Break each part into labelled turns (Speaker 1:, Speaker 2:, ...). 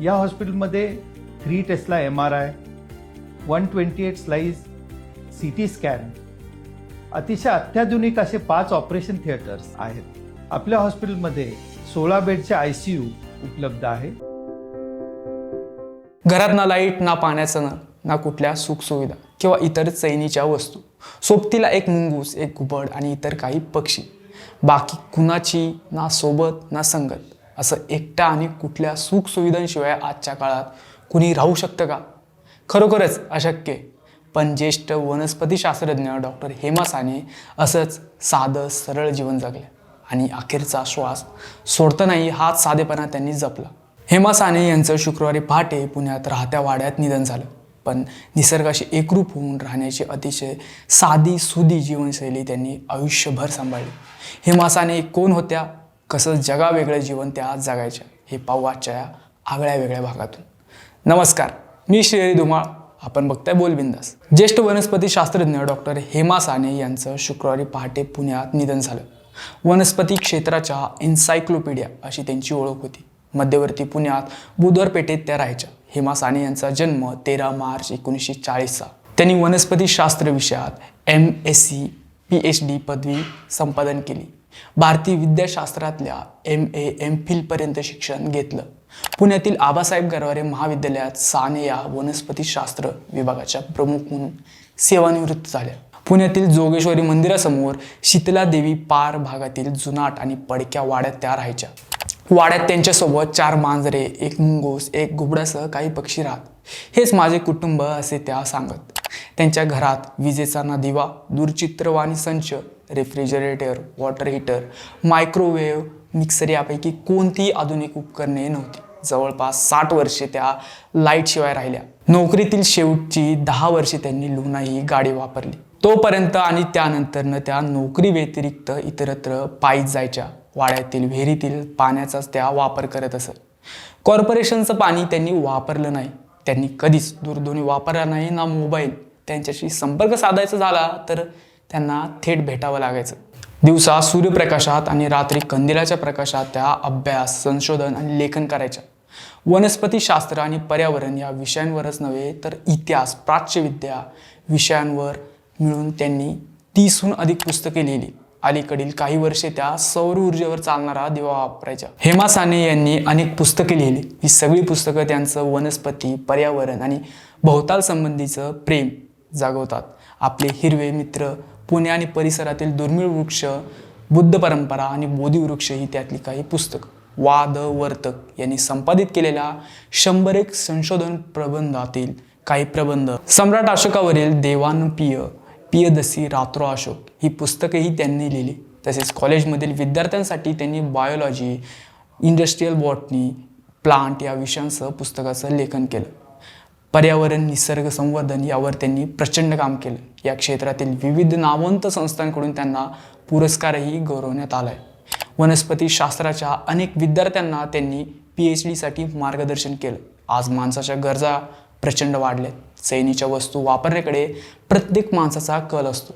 Speaker 1: या हॉस्पिटलमध्ये three tesla M R I one twenty eight slice C T scan अतिशय अत्याधुनिक असे पाच ऑपरेशन थिएटर्स आहेत. आपल्या हॉस्पिटलमध्ये सोळा बेडचे आय सी यू उपलब्ध आहे.
Speaker 2: घरात ना लाइट ना पाण्याचं नळ ना कुठल्या सुखसुविधा किंवा इतर चैनीच्या वस्तू. सोबतीला एक मुंगूस एक घुबड आणि इतर काही पक्षी. बाकी कुणाची ना सोबत ना संगत. असं एकटा आणि कुठल्या सुखसुविधांशिवाय आजच्या काळात कुणी राहू शकतं का? खरोखरच अशक्य. पण ज्येष्ठ वनस्पतीशास्त्रज्ञ डॉक्टर हेमा साने असंच साधं सरळ जीवन जगले. आणि अखेरचा श्वास सोडतानाही हाच साधेपणा त्यांनी जपला. हेमा साने यांचं शुक्रवारी पहाटे पुण्यात राहत्या वाड्यात निधन झालं. पण निसर्गाशी एकरूप होऊन राहण्याची अतिशय साधी सुधी जीवनशैली त्यांनी आयुष्यभर सांभाळली. हेमा साने कोण होत्या? कसं जगावेगळं जीवन त्या जगायच्या हे पाहू आजच्या या आगळ्या वेगळ्या भागातून. नमस्कार मी श्रीहरी धुमाळ आपण बघताय बोलबिंदास. ज्येष्ठ वनस्पती शास्त्रज्ञ डॉक्टर हेमा साने यांचं शुक्रवारी पहाटे पुण्यात निधन झालं. वनस्पती क्षेत्राच्या एन्सायक्लोपीडिया अशी त्यांची ओळख होती. मध्यवर्ती पुण्यात बुधवार पेठेत त्या राहायच्या. हेमा साने यांचा जन्म तेरा मार्च एकोणीसशे चाळीसचा. त्यांनी वनस्पती शास्त्र विषयात M S C P H D पदवी संपादन केली. भारतीय विद्याशास्त्रातल्या एम ए एम फिलपर्यंत शिक्षण घेतलं. पुण्यातील आबासाहेब गरवारे महाविद्यालयात साने या वनस्पतीशास्त्र विभागाच्या प्रमुख म्हणून सेवानिवृत्त झाल्या. पुण्यातील जोगेश्वरी मंदिरासमोर शीतला देवी पार भागातील जुनाट आणि पडक्या वाड्यात त्या राहायच्या. वाड्यात त्यांच्यासोबत चार मांजरे एक मुंगोस एक घुबडासह काही पक्षी राहत. हेच माझे कुटुंब असे त्या सांगत. त्यांच्या घरात विजेचा ना दिवा दूरचित्रवाणी संच refrigerator water heater microwave mixer यापैकी कोणतीही आधुनिक उपकरणे नव्हती. जवळपास साठ वर्षे त्या लाईटशिवाय राहिल्या. नोकरीतील शेवटची दहा वर्षे त्यांनी लुना ही गाडी वापरली. तोपर्यंत आणि त्यानंतरनं त्या नोकरी व्यतिरिक्त इतरत्र पायीच जायच्या. वाड्यातील विहिरीतील पाण्याचाच त्या वापर करत असत. कॉर्पोरेशनचं पाणी त्यांनी वापरलं नाही. त्यांनी कधीच दूरध्वनी वापरला नाही ना मोबाईल. त्यांच्याशी संपर्क साधायचा झाला तर त्यांना थेट भेटावं लागायचं. दिवसा सूर्यप्रकाशात आणि रात्री कंदिलाच्या प्रकाशात त्या अभ्यास संशोधन आणि लेखन करायच्या. वनस्पतीशास्त्र आणि पर्यावरण या विषयांवरच नव्हे तर इतिहास प्राच्यविद्या विषयांवर मिळून त्यांनी तीसहून अधिक पुस्तके लिहिली. अलीकडील काही वर्षे त्या सौर ऊर्जेवर चालणारा दिवा वापरायच्या. हेमा साने यांनी अनेक पुस्तके लिहिली. ही सगळी पुस्तकं त्यांचं वनस्पती पर्यावरण आणि भोवताल संबंधीचं प्रेम जागवतात. आपले हिरवे मित्र पुणे आणि परिसरातील दुर्मिळ वृक्ष बुद्ध परंपरा आणि बोधिवृक्ष ही त्यातली काही पुस्तकं. वाद वर्तक यांनी संपादित केलेल्या शंभर एक संशोधन प्रबंधातील काही प्रबंध. सम्राट अशोकावरील देवानुपिय पियदसी रात्रो अशोक ही पुस्तकंही त्यांनी लिहिली. तसेच कॉलेजमधील विद्यार्थ्यांसाठी त्यांनी बायोलॉजी इंडस्ट्रीयल बॉटनी प्लांट या विषयांसह पुस्तकाचं लेखन केलं. पर्यावरण निसर्ग संवर्धन यावर त्यांनी प्रचंड काम केलं. या क्षेत्रातील विविध नामवंत संस्थांकडून त्यांना पुरस्कारही गौरवण्यात आलाय. वनस्पती शास्त्राच्या अनेक विद्यार्थ्यांना त्यांनी पी एच डीसाठी मार्गदर्शन केलं. आज माणसाच्या गरजा प्रचंड वाढल्यात. सैनीच्या वस्तू वापरण्याकडे प्रत्येक माणसाचा कल असतो.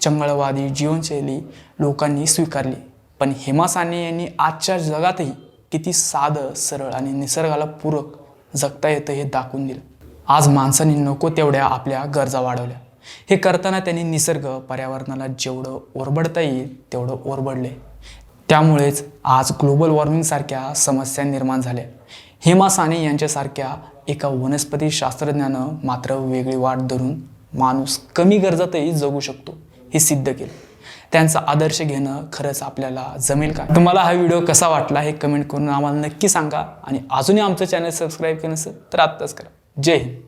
Speaker 2: चंगळवादी जीवनशैली लोकांनी स्वीकारली. पण हेमा साने यांनी आजच्या जगातही किती साधं सरळ आणि निसर्गाला पूरक जगता येतं हे दाखवून दिलं. आज माणसांनी नको तेवढ्या आपल्या गरजा वाढवल्या. हे करताना त्यांनी निसर्ग पर्यावरणाला जेवढं ओरबडता येईल तेवढं ओरबडले. त्यामुळेच आज ग्लोबल वॉर्मिंगसारख्या समस्या निर्माण झाल्या. हेमा साने यांच्यासारख्या एका वनस्पती शास्त्रज्ञानं मात्र वेगळी वाट धरून माणूस कमी गरजातही जगू शकतो हे सिद्ध केलं. त्यांचा आदर्श घेणं खरंच आपल्याला जमेल का? तुम्हाला हा व्हिडिओ कसा वाटला हे कमेंट करून आम्हाला नक्की सांगा. आणि अजूनही आमचं चॅनल सबस्क्राईब केलं नसेल तर आत्ताच करा. जय हिंद.